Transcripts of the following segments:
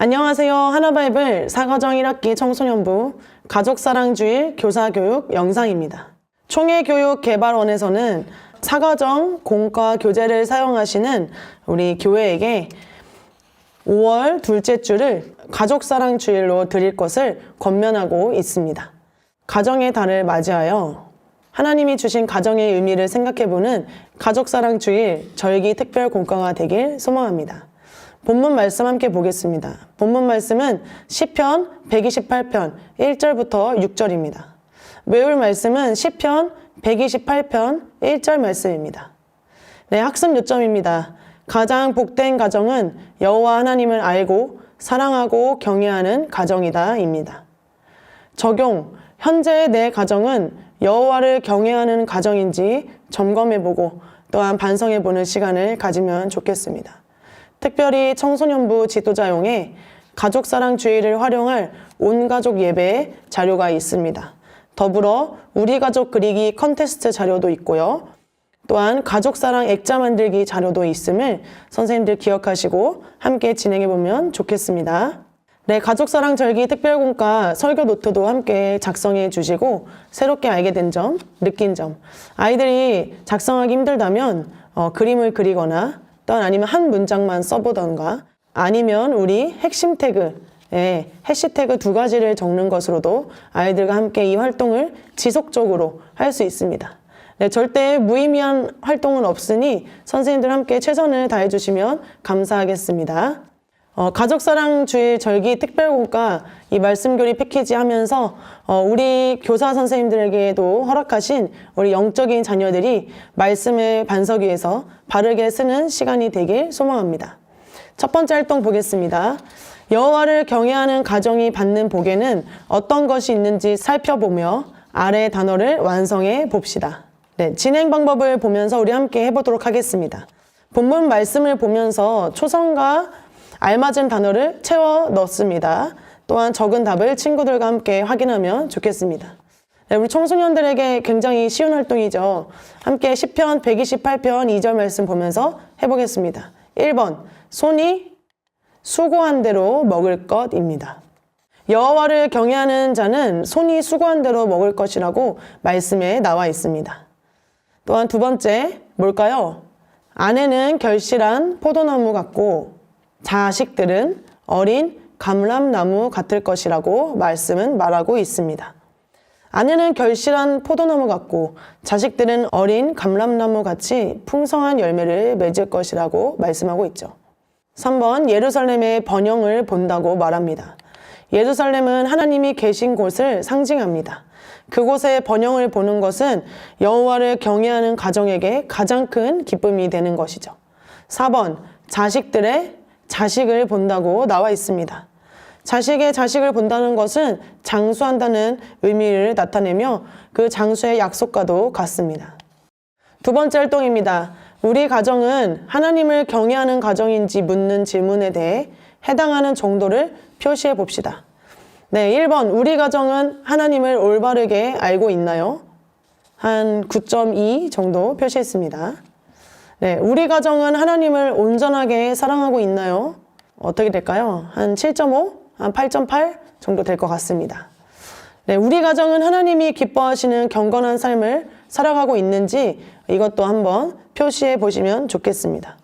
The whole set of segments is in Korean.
안녕하세요. 하나바이블 사과정 1학기 청소년부 가족사랑주일 교사교육 영상입니다. 총회교육개발원에서는 사과정 공과 교재를 사용하시는 우리 교회에게 5월 둘째 주를 가족사랑주일로 드릴 것을 권면하고 있습니다. 가정의 달을 맞이하여 하나님이 주신 가정의 의미를 생각해보는 가족사랑주일 절기 특별 공과가 되길 소망합니다. 본문 말씀 함께 보겠습니다. 본문 말씀은 시편 128편 1절부터 6절입니다. 외울 말씀은 시편 128편 1절 말씀입니다. 네, 학습 요점입니다. 가장 복된 가정은 여호와 하나님을 알고 사랑하고 경외하는 가정이다입니다. 적용 현재의 내 가정은 여호와를 경외하는 가정인지 점검해보고 또한 반성해보는 시간을 가지면 좋겠습니다. 특별히 청소년부 지도자용에 가족사랑주의를 활용할 온가족 예배 자료가 있습니다. 더불어 우리 가족 그리기 컨테스트 자료도 있고요. 또한 가족사랑 액자 만들기 자료도 있음을 선생님들 기억하시고 함께 진행해보면 좋겠습니다. 네, 가족사랑 절기 특별공과 설교 노트도 함께 작성해 주시고 새롭게 알게 된 점, 느낀 점. 아이들이 작성하기 힘들다면 어, 그림을 그리거나 또는 아니면 한 문장만 써보던가 아니면 우리 핵심 태그, 예, 해시태그 두 가지를 적는 것으로도 아이들과 함께 이 활동을 지속적으로 할 수 있습니다. 네, 절대 무의미한 활동은 없으니 선생님들 함께 최선을 다해 주시면 감사하겠습니다. 어, 가족사랑주일 절기 특별공과 이 말씀교리 패키지 하면서 어, 우리 교사 선생님들에게도 허락하신 우리 영적인 자녀들이 말씀을 반석 위에서 바르게 쓰는 시간이 되길 소망합니다. 첫 번째 활동 보겠습니다. 여호와를 경외하는 가정이 받는 복에는 어떤 것이 있는지 살펴보며 아래 단어를 완성해 봅시다. 네, 진행 방법을 보면서 우리 함께 해보도록 하겠습니다. 본문 말씀을 보면서 초성과 알맞은 단어를 채워 넣습니다. 또한 적은 답을 친구들과 함께 확인하면 좋겠습니다. 네, 우리 청소년들에게 굉장히 쉬운 활동이죠. 함께 10편 128편 2절 말씀 보면서 해보겠습니다. 1번 손이 수고한 대로 먹을 것입니다. 여호와를 경외하는 자는 손이 수고한 대로 먹을 것이라고 말씀에 나와 있습니다. 또한 두 번째 뭘까요? 아내는 결실한 포도나무 같고 자식들은 어린 감람나무 같을 것이라고 말씀은 말하고 있습니다. 아내는 결실한 포도나무 같고 자식들은 어린 감람나무 같이 풍성한 열매를 맺을 것이라고 말씀하고 있죠. 3번 예루살렘의 번영을 본다고 말합니다. 예루살렘은 하나님이 계신 곳을 상징합니다. 그곳의 번영을 보는 것은 여호와를 경외하는 가정에게 가장 큰 기쁨이 되는 것이죠. 4번 자식들의 자식을 본다고 나와 있습니다. 자식의 자식을 본다는 것은 장수한다는 의미를 나타내며 그 장수의 약속과도 같습니다. 두 번째 활동입니다. 우리 가정은 하나님을 경외하는 가정인지 묻는 질문에 대해 해당하는 정도를 표시해 봅시다. 네, 1번. 우리 가정은 하나님을 올바르게 알고 있나요? 한 9.2 정도 표시했습니다. 네, 우리 가정은 하나님을 온전하게 사랑하고 있나요? 어떻게 될까요? 한 7.5, 한 8.8 정도 될 것 같습니다. 네, 우리 가정은 하나님이 기뻐하시는 경건한 삶을 살아가고 있는지 이것도 한번 표시해 보시면 좋겠습니다.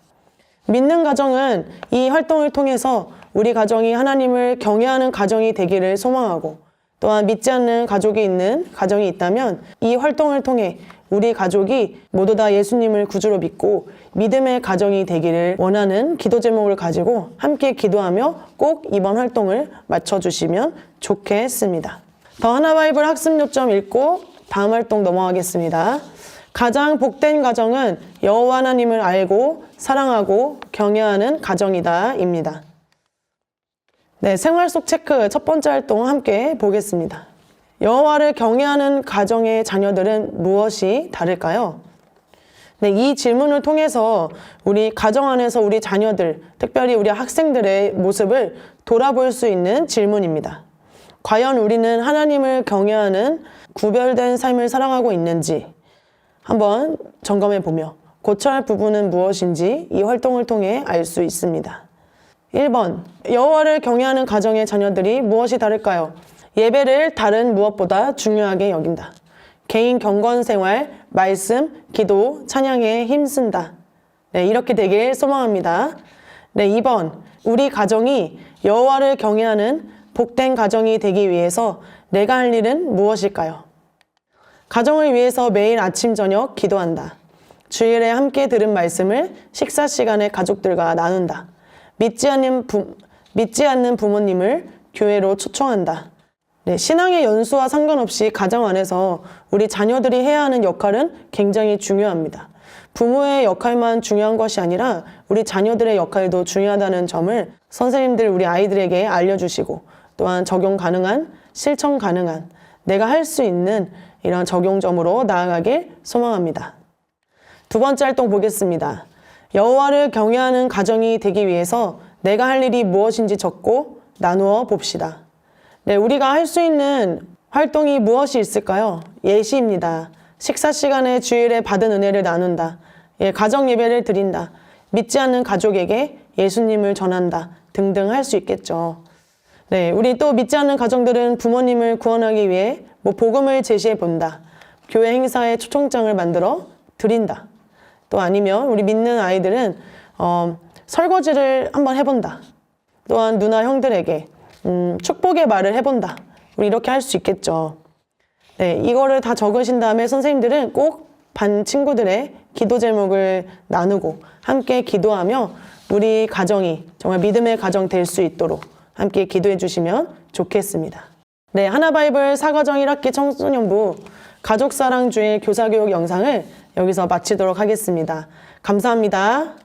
믿는 가정은 이 활동을 통해서 우리 가정이 하나님을 경외하는 가정이 되기를 소망하고 또한 믿지 않는 가족이 있는 가정이 있다면 이 활동을 통해 우리 가족이 모두 다 예수님을 구주로 믿고 믿음의 가정이 되기를 원하는 기도 제목을 가지고 함께 기도하며 꼭 이번 활동을 맞춰주시면 좋겠습니다. 더 하나 바이블 학습 요점 읽고 다음 활동 넘어가겠습니다. 가장 복된 가정은 여호와 하나님을 알고 사랑하고 경외하는 가정이다입니다. 네, 생활 속 체크 첫 번째 활동 함께 보겠습니다. 여호와를 경외하는 가정의 자녀들은 무엇이 다를까요? 네, 이 질문을 통해서 우리 가정 안에서 우리 자녀들, 특별히 우리 학생들의 모습을 돌아볼 수 있는 질문입니다. 과연 우리는 하나님을 경외하는 구별된 삶을 살아가고 있는지 한번 점검해 보며 고쳐야 할 부분은 무엇인지 이 활동을 통해 알 수 있습니다. 1번 여호와를 경외하는 가정의 자녀들이 무엇이 다를까요? 예배를 다른 무엇보다 중요하게 여긴다. 개인 경건 생활, 말씀, 기도, 찬양에 힘쓴다. 네, 이렇게 되길 소망합니다. 네, 2번 우리 가정이 여호와를 경외하는 복된 가정이 되기 위해서 내가 할 일은 무엇일까요? 가정을 위해서 매일 아침 저녁 기도한다. 주일에 함께 들은 말씀을 식사 시간에 가족들과 나눈다. 믿지 않는 부, 믿지 않는 부모님을 교회로 초청한다. 네, 신앙의 연수와 상관없이 가정 안에서 우리 자녀들이 해야 하는 역할은 굉장히 중요합니다. 부모의 역할만 중요한 것이 아니라 우리 자녀들의 역할도 중요하다는 점을 선생님들 우리 아이들에게 알려주시고 또한 적용 가능한, 실천 가능한, 내가 할 수 있는 이런 적용점으로 나아가길 소망합니다. 두 번째 활동 보겠습니다. 여호와를 경외하는 가정이 되기 위해서 내가 할 일이 무엇인지 적고 나누어 봅시다. 네, 우리가 할 수 있는 활동이 무엇이 있을까요? 예시입니다. 식사 시간에 주일에 받은 은혜를 나눈다. 예, 가정 예배를 드린다. 믿지 않는 가족에게 예수님을 전한다. 등등 할 수 있겠죠. 네, 우리 또 믿지 않는 가정들은 부모님을 구원하기 위해 뭐 복음을 제시해 본다. 교회 행사에 초청장을 만들어 드린다. 또 아니면 우리 믿는 아이들은 어, 설거지를 한번 해본다. 또한 누나 형들에게 음, 축복의 말을 해본다. 우리 이렇게 할 수 있겠죠. 네, 이거를 다 적으신 다음에 선생님들은 꼭 반 친구들의 기도 제목을 나누고 함께 기도하며 우리 가정이 정말 믿음의 가정 될 수 있도록 함께 기도해 주시면 좋겠습니다. 네, 하나바이블 사과정 1학기 청소년부 가족사랑 주일 교사교육 영상을 여기서 마치도록 하겠습니다. 감사합니다.